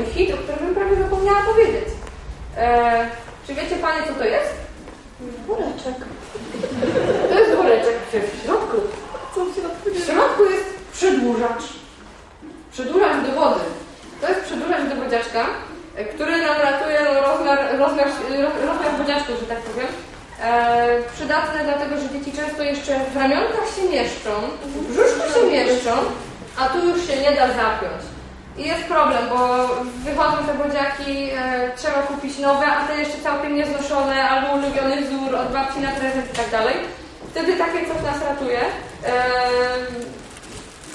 mój hit, o którym bym prawie zapomniała powiedzieć. E, czy wiecie Panie, co to jest? Woreczek. To jest woreczek w środku. Co w środku W środku jest przedłużacz. Przedłużacz do wody. To jest przedłużacz do wodziaczka, e, który nam ratuje rozmiar, rozmiar, rozmiar wodziaczku, że tak powiem. E, przydatne dlatego, że dzieci często jeszcze w ramionkach się mieszczą, w brzuszku się mieszczą, a tu już się nie da zapiąć. I jest problem, bo wychodzą te wodziaki, e, trzeba kupić nowe, a te jeszcze całkiem nieznoszone, albo ulubiony wzór od babci na prezent i tak dalej. Wtedy takie coś nas ratuje. E,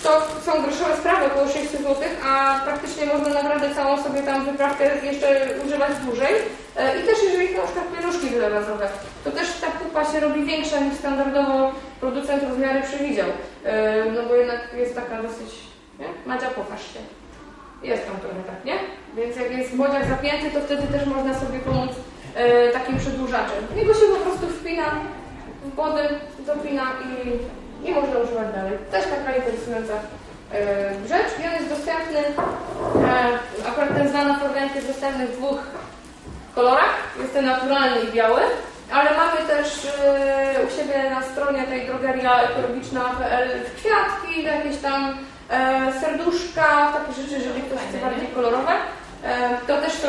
to są groszowe sprawy, około 600 zł, a praktycznie można naprawdę całą sobie tam wyprawkę jeszcze używać dłużej. E, I też jeżeli są na przykład pieluszki wielorazowe, to też ta pupa się robi większa niż standardowo producent rozmiary przewidział. E, No bo jednak jest taka dosyć, nie? Madzia, pokaż się. Jest tam trochę tak, nie? Więc jak jest wodziak zapięty, to wtedy też można sobie pomóc e, takim przedłużaczem. Jego się po prostu wpina w wodę, dopina i, i można używać dalej. Też taka interesująca e, rzecz. I on jest dostępny, e, akurat ten znany forwent jest dostępny w dwóch kolorach. Jest ten naturalny i biały. Ale mamy też e, u siebie na stronie tej drogeria ekologiczna.pl kwiatki, jakieś tam e, serduszka, takie rzeczy, jeżeli ktoś chce bardziej kolorowe. E, to też są,